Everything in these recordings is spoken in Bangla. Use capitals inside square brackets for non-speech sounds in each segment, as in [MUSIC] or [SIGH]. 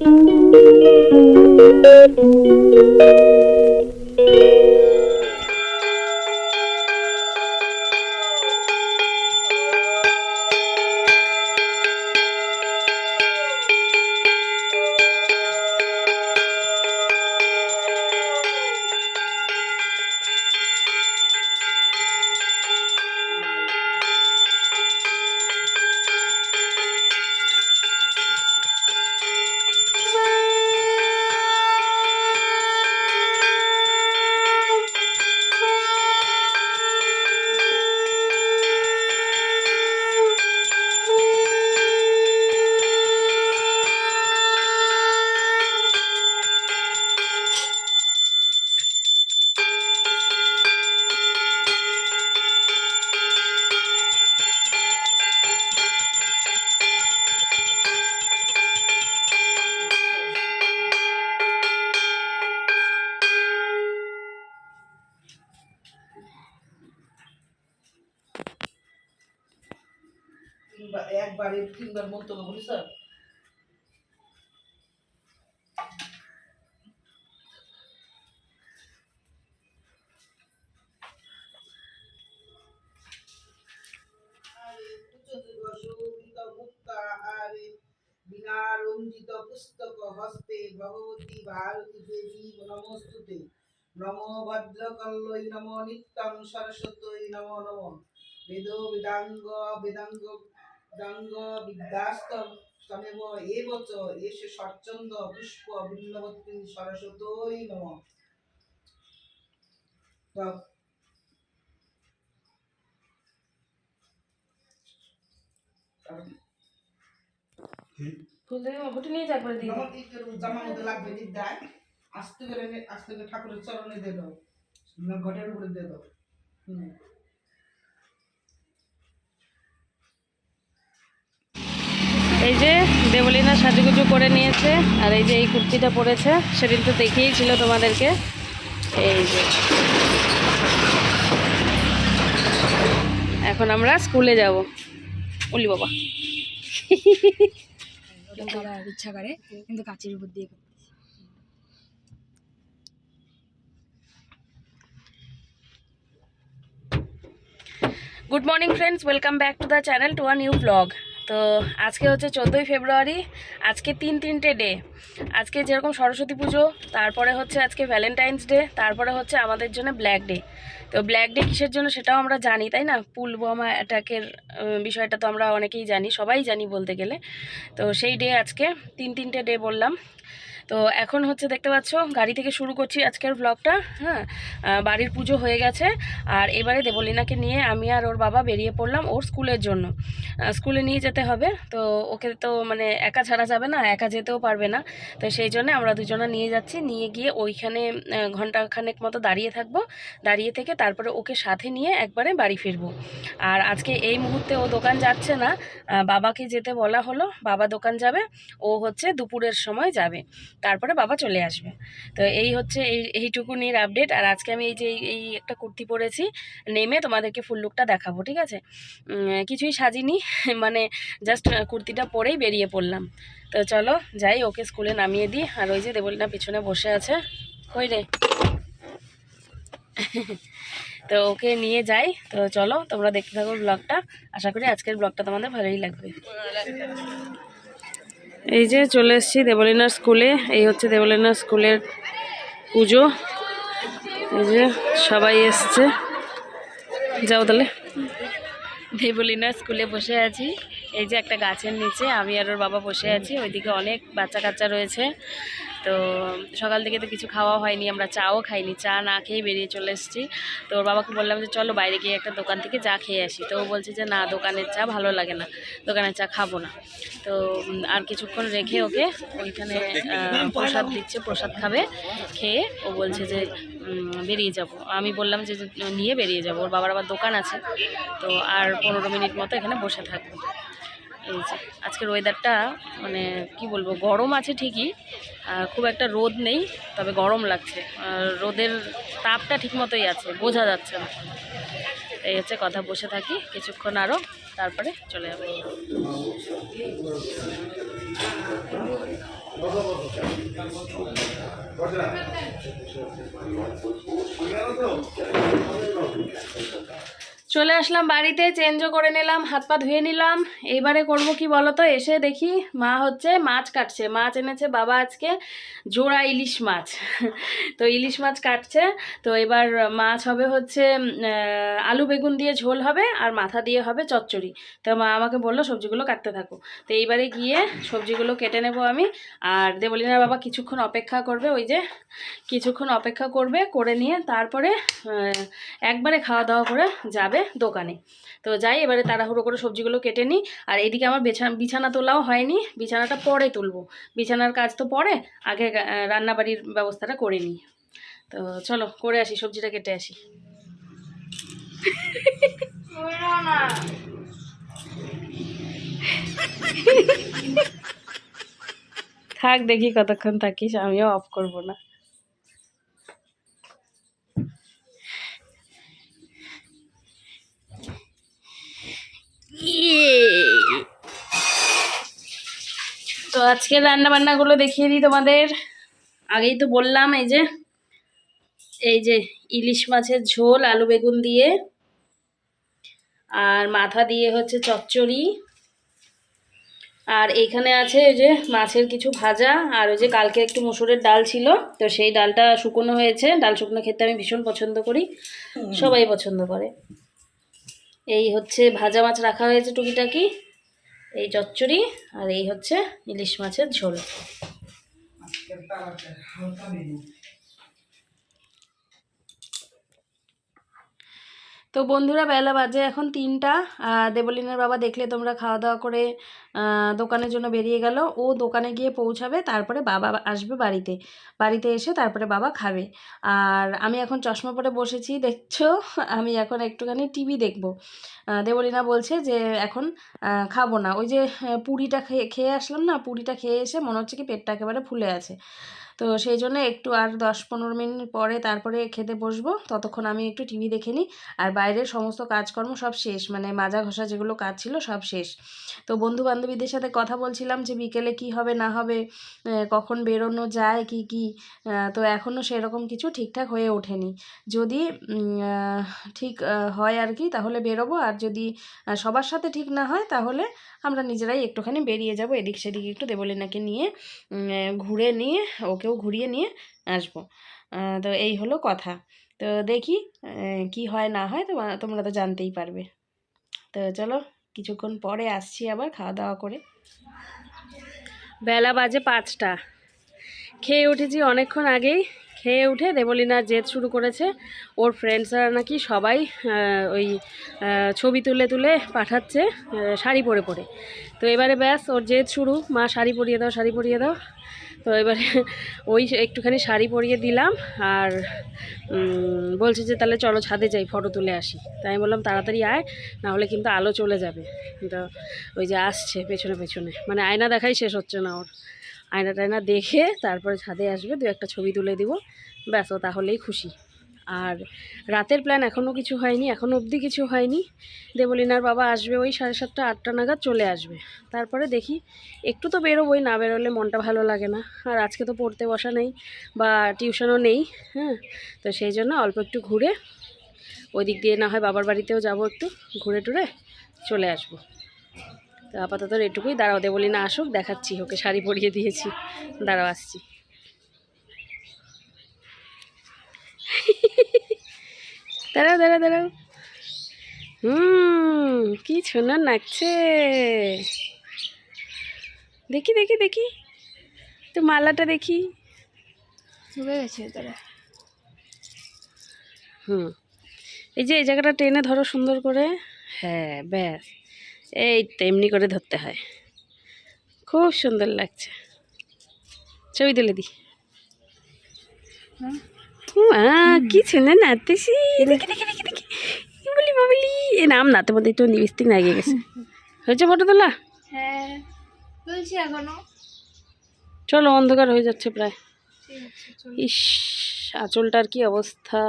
তিনবার তিনবার মন্তব্য বলি স্যার রঞ্জিত পুস্তক হস্তে ভগবতী ভারতী দেবী, নমস্তুতে। নমো ভদ্রকল্লৈ নমো নিত্যং সরস্বতী নমো নমো। বেদ বেদাঙ্গ বেদাঙ্গ বেদাঙ্গ বিদ্যাস্ত তমেব এব চ এসে স্বচ্ছন্দ পুষ্প বৃন্দবতী সরস্বতী নম আস্তে করে আস্তে করে ঠাকুরের চরণে দিয়ে দাও। না ঘটের উপরে দিয়ে দাও। হুম। এই যে দেবলীনা সাজুগুজু করে নিয়েছে আর এই যে এই কুর্তিটা পরেছে সেদিন তো দেখিয়েছিল তোমাদেরকে। এই যে। এখন আমরা স্কুলে যাব। বলি বাবা। ইচ্ছা করে কিন্তু কাচের উপর দিয়ে good morning friends welcome back to the channel to a new blog তো আজকে হচ্ছে চোদ্দোই ফেব্রুয়ারি, আজকে তিন তিনটে ডে আজকে যেরকম সরস্বতী পুজো, তারপরে হচ্ছে আজকে ভ্যালেন্টাইন্স ডে তারপরে হচ্ছে আমাদের জন্য ব্ল্যাক ডে তো ব্ল্যাক ডে কিসের জন্য সেটাও আমরা জানি, তাই না? পুলওয়ামা অ্যাটাকের বিষয়টা তো আমরা অনেকেই জানি, সবাই জানি বলতে গেলে। তো সেই ডে আজকে তিন তিনটে ডে বললাম। তো এখন হচ্ছে দেখতে পাচ্ছ, গাড়ি থেকে শুরু করছি আজকের ব্লগটা হ্যাঁ? বাড়ির পুজো হয়ে গেছে। আর এবারে দেবলীনাকে নিয়ে আমি আর ওর বাবা বেরিয়ে পড়লাম ওর স্কুলের জন্য। স্কুলে নিয়ে যেতে হবে, তো ওকে তো মানে একা ছাড়া যাবে না, একা যেতেও পারবে না। তো সেই জন্য আমরা দুজনে নিয়ে যাচ্ছি, নিয়ে গিয়ে ওইখানে ঘন্টাখানেক মতো দাঁড়িয়ে থাকব। দাঁড়িয়ে থেকে তারপরে ওকে সাথে নিয়ে একবারে বাড়ি ফিরবো। আর আজকে এই মুহূর্তে ও দোকান যাচ্ছে না বাবাকে যেতে বলা হলো, বাবা দোকান যাবে, ও হচ্ছে দুপুরের সময় যাবে। তারপরে বাবা চলে আসবে। তো এই হচ্ছে এই, এইটুকুনির আপডেট আর আজকে আমি এই যে, এই- এই একটা কুর্তি পরেছি, নেমে তোমাদেরকে ফুল লুকটা দেখাবো, ঠিক আছে? কিছুই সাজিনি [LAUGHS] মানে জাস্ট কুর্তিটা পরেই বেরিয়ে পড়লাম। তো চলো, যাই, ওকে স্কুলে নামিয়ে দিই। আর ওই যে দেবলিনা পিছনে বসে আছে। কই রে? [LAUGHS] তো ওকে নিয়ে যাই। তো চলো, তোমরা দেখতে থাকো ব্লগটা আশা করি আজকের ব্লগটা তোমাদের ভালোই লাগবে। এই যে চলে এসেছি দেবলীনার স্কুলে, এই হচ্ছে দেবলীনার স্কুলের পুজো। এই যে সবাই এসছে। যাও তাহলে। দেবলিনার স্কুলে বসে আছি। এই যে একটা গাছের নিচে, আমি আর ওর বাবা বসে আছি। ওইদিকে অনেক বাচ্চা কাচ্চা রয়েছে। তো সকাল থেকে তো কিছু খাওয়া হয়নি, আমরা চাও খাইনি, চা না খেয়ে বেরিয়ে চলে এসেছি। তো ওর বাবাকে বললাম যে, চলো বাইরে গিয়ে একটা দোকান থেকে চা খেয়ে আসি। তো ও বলছে যে, না, দোকানের চা ভালো লাগে না, দোকানের চা খাব না। তো আর কিছুক্ষণ রেখে ওকে ওইখানে প্রসাদ দিচ্ছে, প্রসাদ খাবে, খেয়ে ও বলছে যে বেরিয়ে যাব। আমি বললাম যে, নিয়ে বেরিয়ে যাব। ওর বাবার আবার দোকান আছে, তো আর পনেরো মিনিট মতো এখানে বসে থাকব। এই যে, আজকের ওয়েদারটা মানে কি বলব, গরম আছে ঠিকই খুব একটা রোদ নেই, তবে গরম লাগছে। রোদের তাপটা ঠিক মতোই আছে, বোঝা যাচ্ছে না। এই হচ্ছে কথা, বসে থাকি, কিছুক্ষণ আরও তারপরে চলে যাব। চলে আসলাম বাড়িতে চেঞ্জও করে নিলাম, হাত পা ধুয়ে নিলাম। এইবারে করব কি বলো তো এসে দেখি মা হচ্ছে মাছ কাটছে। মাছ এনেছে বাবা আজকে জোড়া ইলিশ মাছ। তো ইলিশ মাছ কাটছে। তো এবার মাছ হবে হচ্ছে আলু বেগুন দিয়ে ঝোল হবে আর মাথা দিয়ে হবে চচ্চড়ি। তো মা আমাকে বলল, সবজিগুলো কাটতে থাকো। তো এইবারে গিয়ে সবজিগুলো কেটে নেব আমি। আর দেবলিনার বাবা কিছুক্ষণ অপেক্ষা করবে, ওই যে কিছুক্ষণ অপেক্ষা করবে, করে নিয়ে তারপরে একবারে খাওয়া দাওয়া করে যাবে। দোকানে। তো যাই, এবারে তাড়াহুড়ো করে সবজিগুলো কেটে নিই। আর এদিকে আমার বিছানা বিছানা তোলাও হয়নি। বিছানাটা পরে তুলবো। বিছানার কাজ তো পরে, আগে রান্নাবাড়ির ব্যবস্থাটা করে নিই। তো চলো, করে আসি, সবজিটা কেটে আসি। থাক দেখি কতক্ষণ থাকিস, আমিও অফ করব না। তো আজকে রান্না বান্নাগুলো দেখিয়ে দিই তোমাদের। আগেই তো বললাম এই যে এই যে ইলিশ মাছের ঝোল আলু বেগুন দিয়ে আর মাথা দিয়ে হচ্ছে চচ্চড়ি। আর এখানে আছে ওই যে মাছের কিছু ভাজা আর ওই যে কালকে একটু মসুরের ডাল ছিল তো সেই ডালটা শুকনো হয়েছে। ডাল শুকনো খেতে আমি ভীষণ পছন্দ করি সবাই পছন্দ করে। এই হচ্ছে ভাজা মাছ রাখা হয়েছে টুকিটাকি, এই চচ্চড়ি আর এই হচ্ছে ইলিশ মাছের ঝোল। তো বন্ধুরা বেলা বাজে এখন তিনটা দেবলিনের বাবা দেখলে তোমরা খাওয়া দাওয়া করে দোকানের জন্য বেরিয়ে গেল। ও দোকানে গিয়ে পৌঁছাবে, তারপরে বাবা আসবে বাড়িতে। বাড়িতে এসে তারপরে বাবা খাবে। আর আমি এখন চশমা পরে বসেছি, দেখছ? আমি এখন একটুখানি টিভি দেখব। দেবলীনা বলছে যে, এখন খাব না। ওই যে পুরিটা খেয়ে খেয়ে আসলাম না, পুরিটা খেয়ে এসে মনে হচ্ছে কি পেটটা একেবারে ফুলে আছে। তো সেই জন্য একটু আর দশ পনেরো মিনিট পরে তারপরে খেতে বসবো। ততক্ষণ আমি একটু টিভি দেখে নিই। আর বাইরের সমস্ত কাজকর্ম সব শেষ। মানে মাজা ঘষা যেগুলো কাজ ছিল সব শেষ। তো বন্ধু বান্ধবীদের সাথে কথা বলছিলাম যে বিকেলে কি হবে, না হবে কখন বেরোনো যায়, কি কি তো এখনও সেরকম কিছু ঠিকঠাক হয়ে ওঠেনি। যদি ঠিক হয় আর কি, তাহলে বেরোবো। আর যদি সবার সাথে ঠিক না হয়, তাহলে আমরা নিজেরাই একটুখানি বেরিয়ে যাব, এদিক সেদিক একটু দেবলিনাকে নিয়ে ঘুরে নিয়ে, ওকেও ঘুরিয়ে নিয়ে আসব। তো এই হলো কথা। তো দেখি কি হয়, না হয় তো তোমরা তো জানতেই পারবে। তো চলো। কিছুক্ষণ পরে আসছি আবার খাওয়া দাওয়া করে। বেলা বাজে পাঁচটা। খেয়ে উঠেছি অনেকক্ষণ আগেই। খেয়ে উঠে দেবলিনার জেদ শুরু করেছে। ওর ফ্রেন্ডসরা নাকি সবাই ওই ছবি তুলে তুলে পাঠাচ্ছে শাড়ি পরে পরে। তো এবারে ব্যাস, ওর জেদ শুরু। মা, শাড়ি পরিয়ে দাও, শাড়ি পরিয়ে দাও। তো এবারে [LAUGHS] ওই একটুখানি শাড়ি পরিয়ে দিলাম আর বলছে যে তাহলে চলো ছাদে যাই ফটো তুলে আসি। তাই বললাম, তাড়াতাড়ি আয়, না হলে কিন্তু আলো চলে যাবে। তো ওই যে আসছে পেছনে পেছনে। মানে আয়না দেখাই শেষ হচ্ছে না ওর। আয়না টায়না দেখে তারপরে ছাদে আসবে, দু একটা ছবি তুলে দিব। ব্যাস তাহলেই খুশি। আর রাতের প্ল্যান এখনও কিছু হয়নি এখনও অবধি কিছু হয়নি। দেবলিনার বাবা আসবে ওই সাড়ে সাতটা, আটটা নাগাদ চলে আসবে। তারপরে দেখি, একটু তো বেরোবোই, না বেরোলে মনটা ভালো লাগে না। আর আজকে তো পড়তে বসা নেই বা টিউশনও নেই হ্যাঁ। তো সেই জন্য অল্প একটু ঘুরে ওই দিক দিয়ে না হয় বাবার বাড়িতেও যাব একটু, ঘুরে টুরে চলে আসব। তো আপাতত এটুকুই। দাঁড়াও দেবলি না আসুক দেখাচ্ছি ওকে। শাড়ি পরিয়ে দিয়েছি। দাঁড়াও আসছি। দাঁড়াও দাঁড়াও দাঁড়াও। হুম কি সুন্দর নাচছে। দেখি দেখি দেখি। তো মালাটা দেখি। চলে গেছে তারা। হুম। এই যে এই জায়গাটা টেনে ধরো সুন্দর করে। হ্যাঁ ব্যাস। এই তো এমনি করে ধরতে হয়। খুব সুন্দর লাগছে। ছবি তুলে দি। কি নাচতেছি দেখি দেখি দেখি দেখি। বলি বাবলি। এ নাম না তোমাদের একটু লিপস্টিক লাগিয়ে গেছে। হয়েছে ফটো তোলা? হ্যাঁ এখনও। চলো অন্ধকার হয়ে যাচ্ছে প্রায়। ইস আঁচলটার কি অবস্থা?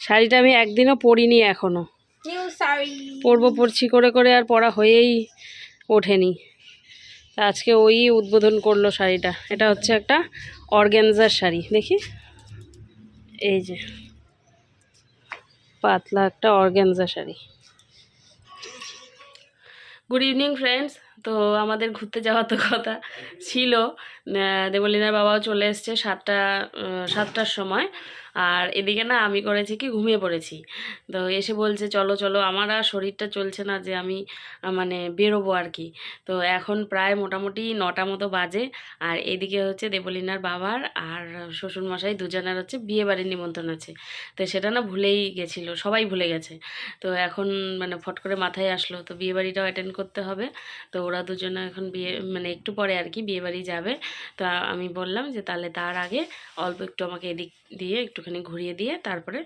শাড়িটা আমি একদিনও পরিনি এখনও। নিউ পড়ছি করে করে আর পরা হয়েই ওঠেনি। আজকে ওই উদ্বোধন করল শাড়িটা। এটা হচ্ছে একটা অর্গ্যানজার শাড়ি। দেখি। এই যে। পাতলা একটা organza sari. Good evening friends তো আমাদের ঘুরতে যাওয়া তো কথা ছিল। দেবলীনার বাবাও চলে এসছে সাতটা সাতটার সময়। আর এদিকে না আমি করেছি কি ঘুমিয়ে পড়েছি। তো এসে বলছে, চলো চলো, আমার আর শরীরটা চলছে না যে আমি মানে বেরোবো আর কি। তো এখন প্রায় মোটামুটি নটা মতো বাজে। আর এদিকে হচ্ছে দেবলীনার বাবার আর শ্বশুরমশাই দুজনের হচ্ছে বিয়ে বাড়ির নিমন্ত্রণ আছে। তো সেটা না ভুলেই গেছিল, সবাই ভুলে গেছে। তো এখন মানে ফট করে মাথায় আসলো, তো বিয়ে বাড়িটাও অ্যাটেন্ড করতে হবে। তো ওরা দুজনে এখন বিয়ে মানে একটু পরে আর কি বিয়ে বাড়ি যাবে। তো আমি বললাম যে, তাহলে তার আগে অল্প একটু আমাকে এদিক দিয়ে একটুখানি ঘুরিয়ে দিয়ে তারপরে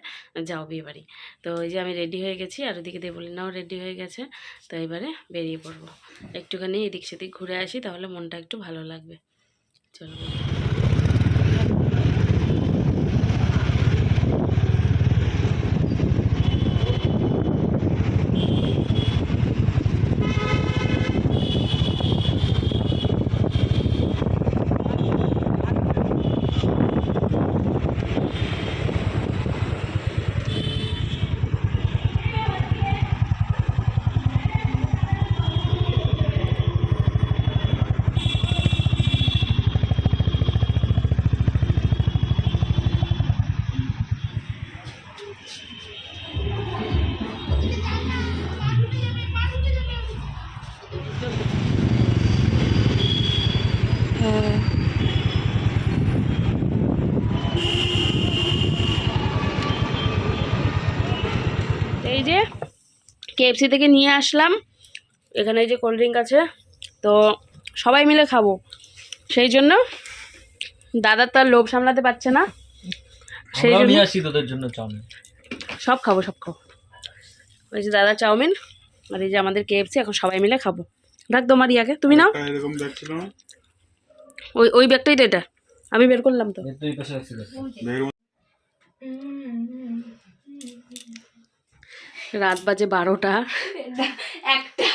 যাও বিয়ে বাড়ি তো ওই যে আমি রেডি হয়ে গেছি আর ওদিকে দেবলিনাও রেডি হয়ে গেছে। তো এবারে বেরিয়ে পড়ব। একটুখানি এদিক সেদিক ঘুরে আসি, তাহলে মনটা একটু ভালো লাগবে। চলো। এই যে কেএফসি থেকে নিয়ে আসলাম। এখানে এই যে কোল্ড ড্রিঙ্ক আছে। তো সবাই মিলে খাব। সেই জন্য দাদা তার লোভ সামলাতে পারছে না। সেই জন্য আসি তোদের জন্য চাউমিন। সব খাব সব খাব। ওই যে দাদা চাউমিন আর এই যে আমাদের কেএফসি এখন সবাই মিলে খাব। রাখ তোমার ইয়াকে। তুমি নাও। এরকম দেখছিল না ওই ওই ব্যাগটাই তো এটা আমি বের করলাম তো। রাত বাজে বারোটা। একটা।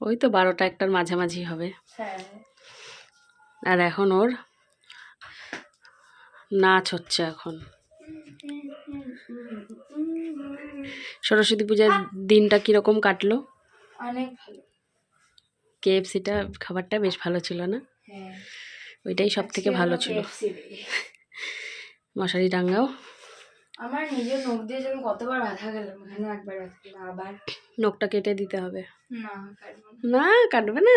ওই তো বারোটা একটার মাঝামাঝি হবে। হ্যাঁ। আর এখন ওর নাচ হচ্ছে এখন। সরস্বতী পূজার দিনটা কীরকম কাটলো? অনেক ভালো। কেএফসিটা খাবারটা বেশ ভালো ছিল না? হ্যাঁ। ওইটাই সব থেকে ভালো ছিল। মশারি টাঙ্গাও আমার নিজের নোখ দিয়ে যেন কতবার বাধা গেলাম এখানে একবার আবার? নখটা কেটে দিতে হবে। না কাটবে না।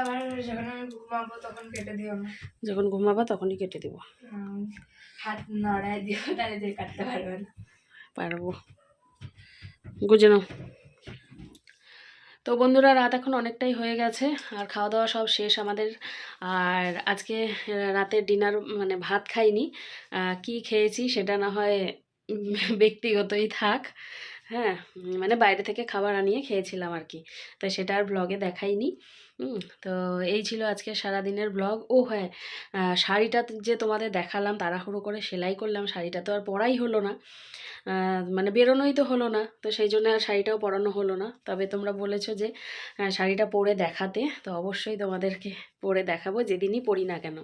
আবার যখন আমি ঘুমাবো তখন কেটে দিও না। যখন ঘুমাবা তখনই কেটে দিব। হাত নড়ায় দিও তাহলে কাটতে পারবে না। পারব। গুজে নাও। তো বন্ধুরা, রাত এখন অনেকটাই হয়ে গেছে, আর খাওয়া দাওয়া সব শেষ আমাদের। আর আজকে রাতের ডিনার মানে ভাত খাইনি। কি খেয়েছি সেটা না হয় [LAUGHS] ব্যক্তিগতই থাক। হ্যাঁ মানে বাইরে থেকে খাবার আনিয়ে খেয়েছিলাম আর কি। তাই সেটা আর ব্লগে দেখাইনি। তো এই ছিল আজকে সারাদিনের ব্লগ ও হ্যাঁ শাড়িটা যে তোমাদের দেখালাম, তাড়াহুড়ো করে সেলাই করলাম, শাড়িটা তো আর পরাই হলো না। মানে বেরোনোই তো হলো না, তো সেই জন্য আর শাড়িটাও পরানো হলো না। তবে তোমরা বলেছ যে শাড়িটা পরে দেখাতে, তো অবশ্যই তোমাদেরকে পরে দেখাবো, যেদিনই পরি না কেন।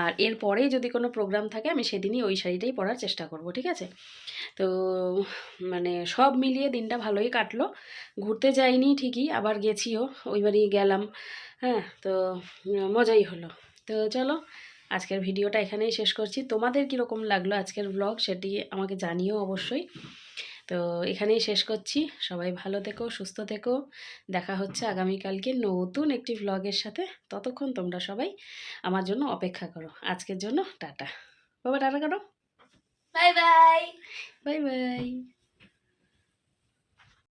আর এর পরেই যদি কোনো প্রোগ্রাম থাকে, আমি সেদিনই ওই শাড়িটাই পরার চেষ্টা করব, ঠিক আছে? তো মানে সব মিলিয়ে দিনটা ভালোই কাটলো। ঘুরতে যাইনি ঠিকই, আবার গেছিও, ওইবারই গেলাম। হ্যাঁ তো মজাই হলো। তো চলো আজকের ভিডিওটা এখানেই শেষ করছি। তোমাদের কীরকম লাগল আজকের ব্লগ সেটি আমাকে জানিও অবশ্যই। তো এখানেই শেষ করছি। সবাই ভালো থেকো সুস্থ থেকো। দেখা হচ্ছে আগামীকালকে নতুন একটি ব্লগের সাথে। ততক্ষণ তোমরা সবাই আমার জন্য অপেক্ষা করো। আজকের জন্য টাটা। বাবা টাটা করো। Bye bye. Bye bye.